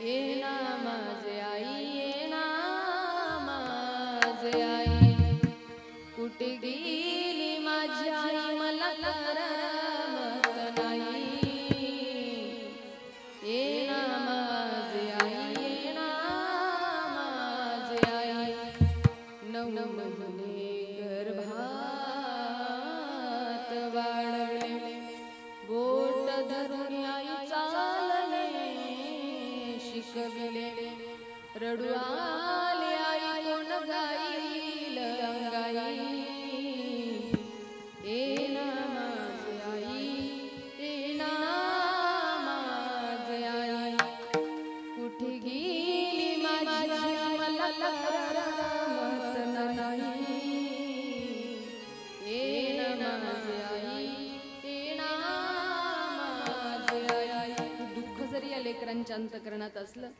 ये ना माझे आई ये ना माझे आई। कुठे गेली माझी आई मला करमत नाही ये ना माझे आई ये ना माझे आई। नऊ महिने गर्भात वाढवले शिकविले रडू आले आई कोण गाईल? अंगाई ए ना माझे आई ए ना माझे आई. कुठे गेली माझी लेकरांच्या अंतकरणात असलं